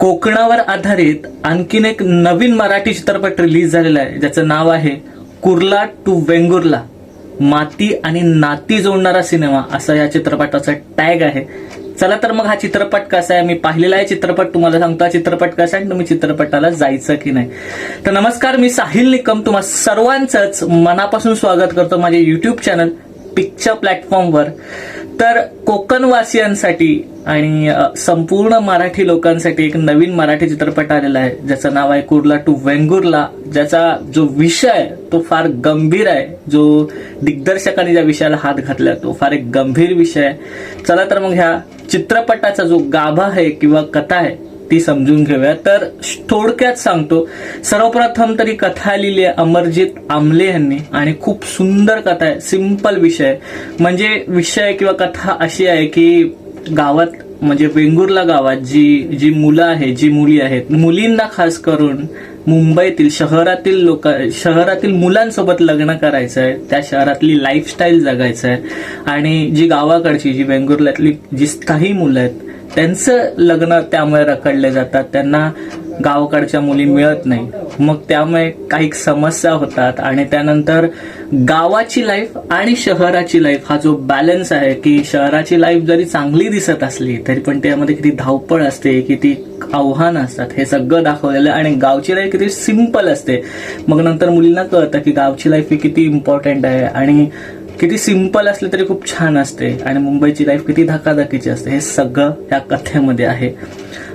कोकणावर आधारित आणखीन एक नवीन मराठी चित्रपट रिलीज झालेला आहे. ज्याचं नाव आहे कुर्ला टू वेंगुर्ला. माती आणि नाती जोडणारा सिनेमा असं या चित्रपटाचा टॅग आहे. चला तर मग हा चित्रपट कसा आहे? मी पाहिलेला आहे चित्रपट. तुम्हाला सांगतो हा चित्रपट कसा आहे आणि तुम्ही चित्रपटाला जायचं की नाही. तर नमस्कार मी साहिल निकम. तुम्हा सर्वांचंच मनापासून स्वागत करतो माझ्या युट्यूब चॅनल पिक्चर प्लॅटफॉर्मवर तर कोकणवासियांसाठी आणि संपूर्ण मराठी लोकांसाठी एक नवीन मराठी चित्रपट आलेला आहे ज्याचं नाव आहे कुर्ला टू वेंगुर्ला ज्याचा जो विषय आहे तो फार गंभीर आहे. जो दिग्दर्शकाने ज्या विषयाला हात घातला तो फार एक गंभीर विषय आहे. चला तर मग ह्या चित्रपटाचा जो गाभा आहे किंवा कथा आहे ती समजून घेऊया. तर थोडक्यात सांगतो. सर्वप्रथम तरी कथा लिहिली आहे अमरजित आमले यांनी आणि खूप सुंदर कथा आहे. सिंपल विषय म्हणजे विषय किंवा कथा अशी आहे की गावात म्हणजे वेंगुर्ला गावात जी जी मुलं आहेत जी मुली आहेत मुलींना खास करून मुंबईतील शहरातील लोक शहरातील मुलांसोबत लग्न करायचं आहे. त्या शहरातली लाईफस्टाईल जगायचं आहे. आणि जी गावाकडची जी वेंगुर्ल्यातली जी स्थायी मुलं आहेत त्यांचं लग्न त्यामुळे रखडले जातात. त्यांना गावाकडच्या मुली मिळत नाही. मग त्यामुळे काही समस्या होतात आणि त्यानंतर गावाची लाईफ आणि शहराची लाईफ हा जो बॅलन्स आहे की शहराची लाईफ जरी चांगली दिसत असली तरी पण त्यामध्ये किती धावपळ असते किती आव्हान असतात हे सगळं दाखवलेलं आहे. आणि गावची लाईफ किती सिंपल असते. मग नंतर मुलींना कळतं की गावची लाईफ ही किती इम्पॉर्टंट आहे. आणि किती सिंपल असले तरी खूप छान असते. आणि मुंबईची लाईफ किती धकाधकीची असते. हे सगळं या कथेमध्ये आहे.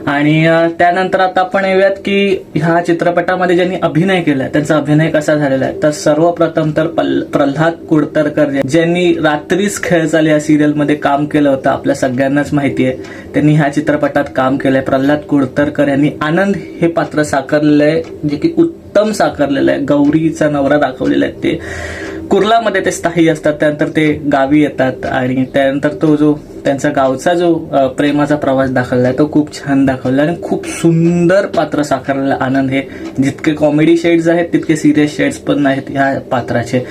आणि त्यानंतर आता आपण येऊयात की ह्या चित्रपटामध्ये ज्यांनी अभिनय केलाय त्यांचा अभिनय कसा झालेला आहे. तर सर्वप्रथम तर प्रल्हाद कुडतरकर ज्यांनी रात्रीच खेळ चाले या सिरियलमध्ये काम केलं होतं आपल्या सगळ्यांनाच माहिती आहे. त्यांनी ह्या चित्रपटात काम केलंय. प्रल्हाद कुडतरकर यांनी आनंद हे पात्र साकारलेलं आहे जे की उत्तम साकारलेलं आहे. गौरीचा नवरा दाखवलेला आहे ते. कुर्लामध्ये ते स्थायी असतात त्यानंतर ते गावी येतात आणि त्यानंतर तो जो त्यांचा गावचा जो प्रेमाचा प्रवास दाखवला आहे तो खूप छान दाखवला आणि खूप सुंदर पात्र साकारलेलं आनंद हे जितके कॉमेडी शेड्स आहेत तितके सिरियस शेड्स पण आहेत ह्या पात्राचे.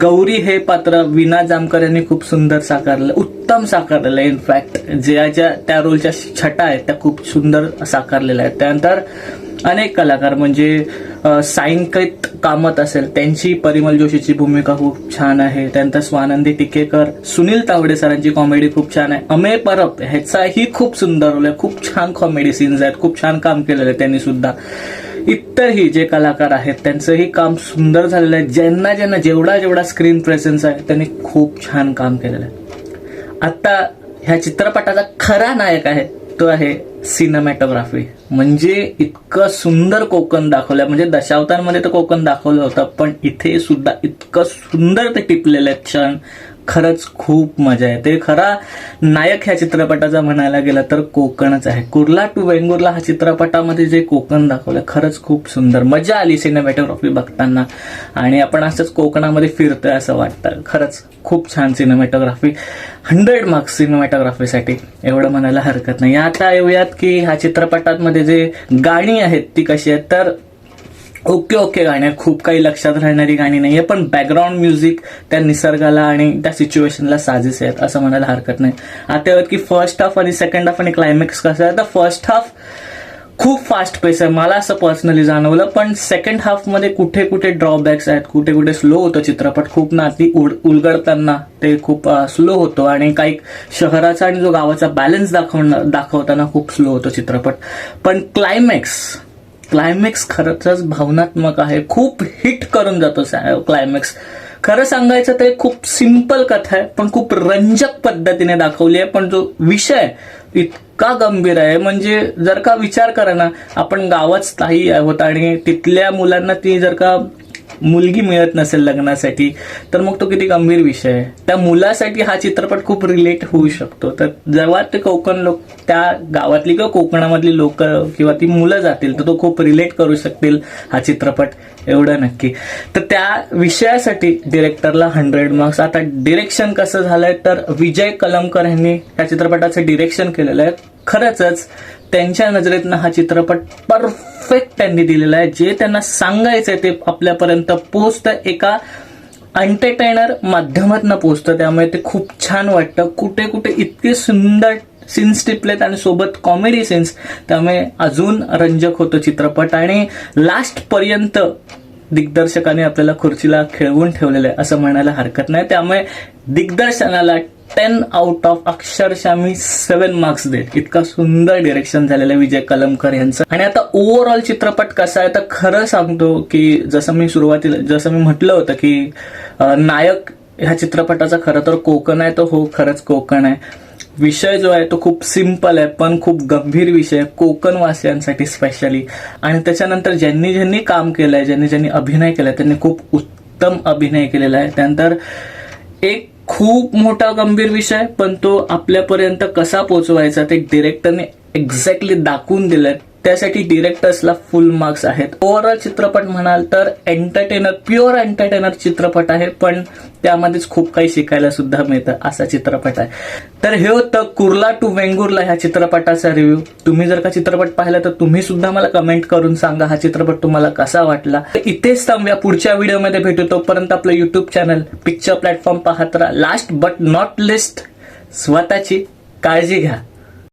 गौरी हे पात्र विना जामकर यांनी खूप सुंदर साकारलं उत्तम साकारलेलं आहे. इनफॅक्ट ज्या ज्या त्या रोलच्या छटा आहेत त्या खूप सुंदर साकारलेल्या आहेत. त्यानंतर अनेक कलाकार म्हणजे सायंकित कामत असेल त्यांची परिमल जोशीची भूमिका खूप छान आहे. त्यानंतर स्वानंदी टिकेकर सुनील तावडे सरांची कॉमेडी खूप छान आहे. अमे परब ह्याचाही खूप सुंदर रोल आहे. खूप छान कॉमेडी सीन्स आहेत. खूप छान काम केलेलं आहे त्यांनी सुद्धा. इतरही जे कलाकार आहेत त्यांचंही काम सुंदर झालेलं आहे. ज्यांना ज्यांना जेवढा जेवढा स्क्रीन प्रेझेन्स आहे त्यांनी खूप छान काम केलेलं आहे. आत्ता ह्या चित्रपटाचा खरा नायक आहे तो आहे सिनेमॅटोग्राफी म्हणजे इतकं सुंदर कोकण दाखवलं. म्हणजे दशावतारमध्ये तर कोकण दाखवलं होतं पण इथे सुद्धा इतकं सुंदर ते टिपलेलं आहे क्षण. खरंच खूप मजा येते. खरा नायक ह्या चित्रपटाचा म्हणायला गेला तर कोकणच आहे. कुर्ला टू वेंगुर्ला हा चित्रपटामध्ये जे कोकण दाखवलं खरंच खूप सुंदर. मजा आली सिनेमॅटोग्राफी बघताना. आणि आपण असंच कोकणामध्ये फिरतोय असं वाटतं. खरंच खूप छान सिनेमॅटोग्राफी. Hundred marks सिनेमॅटोग्राफीसाठी. एवढं म्हणायला हरकत नाही. आता येऊयात की ह्या चित्रपटामध्ये जे गाणी आहेत ती कशी आहेत तर ओके ओके गाणी. आहेत. खूप काही लक्षात राहणारी गाणी नाहीये पण बॅकग्राऊंड म्युझिक त्या निसर्गाला आणि त्या सिच्युएशनला साजेस आहेत असं म्हणायला हरकत नाही. आता की फर्स्ट हाफ आणि सेकंड हाफ आणि क्लायमॅक्स कसं आहे? तर फर्स्ट हाफ खूप फास्ट पेस आहे. मला असं पर्सनली जाणवलं पण सेकंड हाफमध्ये कुठे कुठे ड्रॉबॅक्स आहेत कुठे कुठे स्लो होतो चित्रपट. खूप नाती उड उलगडताना ते खूप स्लो होतो आणि काही शहराचा आणि जो गावाचा बॅलन्स दाखवणं दाखवताना खूप स्लो होतो चित्रपट. पण क्लायमॅक्स क्लायमॅक्स खरंच भावनात्मक आहे. खूप हिट करून जातो क्लायमॅक्स खरं सांगायचं तर खूप सिंपल कथा आहे पण खूप रंजक पद्धतीने दाखवली आहे. पण जो विषय इतका गंभीर आहे म्हणजे जर का विचार करा ना आपण गावात स्थायी आहोत आणि तिथल्या मुलांना ती जर का मुलगी मिळत नसेल लग्नासाठी तर मग तो किती गंभीर विषय आहे. त्या मुलासाठी हा चित्रपट खूप रिलेट होऊ शकतो. तर जेव्हा ते कोकण लोक त्या गावातली किंवा कोकणामधली लोक किंवा ती मुलं जातील तर तो खूप रिलेट करू शकतील हा चित्रपट. एवढं नक्की. तर त्या विषयासाठी डिरेक्टरला हंड्रेड मार्क्स आता डिरेक्शन कसं झालंय? तर विजय कलमकर यांनी या चित्रपटाचं डिरेक्शन केलेलं आहे. खरंच त्यांच्या नजरेतनं हा चित्रपट परफेक्ट त्यांनी दिलेला आहे. जे त्यांना सांगायचंय ते आपल्यापर्यंत पोहोचतं. एका एंटरटेनर माध्यमातनं पोहोचतं. त्यामुळे ते खूप छान वाटतं. कुठे कुठे इतके सुंदर सीन्स टिपलेत आणि सोबत कॉमेडी सीन्स त्यामुळे अजून रंजक होतो चित्रपट आणि लास्ट पर्यंत दिग्दर्शकाने आपल्याला खुर्चीला खेळवून ठेवलेलं आहे असं म्हणायला हरकत नाही. त्यामुळे दिग्दर्शनाला टेन आउट ऑफ अक्षरशः मी सेव्हन मार्क्स देत. इतका सुंदर डिरेक्शन झालेलं आहे विजय कलमकर यांचं. आणि आता ओव्हरऑल चित्रपट कसा आहे तर खरं सांगतो की जसं मी सुरुवातीला जसं मी म्हटलं होतं की नायक ह्या चित्रपटाचा खरं तर कोकण आहे तो हो खरंच कोकण आहे. विषय जो आहे तो खूप सिंपल आहे पण खूप गंभीर विषय कोकणवासियांसाठी स्पेशली आणि त्याच्यानंतर ज्यांनी ज्यांनी काम केलंय ज्यांनी ज्यांनी अभिनय केलाय त्यांनी खूप उत्तम अभिनय केलेला आहे. त्यानंतर एक खूप मोठा गंभीर विषय पण तो आपल्यापर्यंत कसा पोहोचवायचा ते डिरेक्टरने एक्झॅक्टली दाखवून दिलाय. त्यासाठी डिरेक्टर्सला फुल मार्क्स आहेत. ओव्हरऑल चित्रपट म्हणाल तर एंटरटेनर प्युअर एंटरटेनर चित्रपट आहे पण त्यामध्येच खूप काही शिकायला सुद्धा मिळतं असा चित्रपट आहे. तर हे होतं कुर्ला टू वेंगुर्ला ह्या चित्रपटाचा रिव्ह्यू तुम्ही जर का चित्रपट पाहिला तर तुम्ही सुद्धा मला कमेंट करून सांगा हा चित्रपट तुम्हाला कसा वाटला. इथेच थांबूया. पुढच्या व्हिडिओमध्ये भेटू. तोपर्यंत आपलं युट्यूब चॅनल पिक्चर प्लॅटफॉर्म पाहत राहा. लास्ट बट नॉट लिस्ट स्वतःची काळजी घ्या.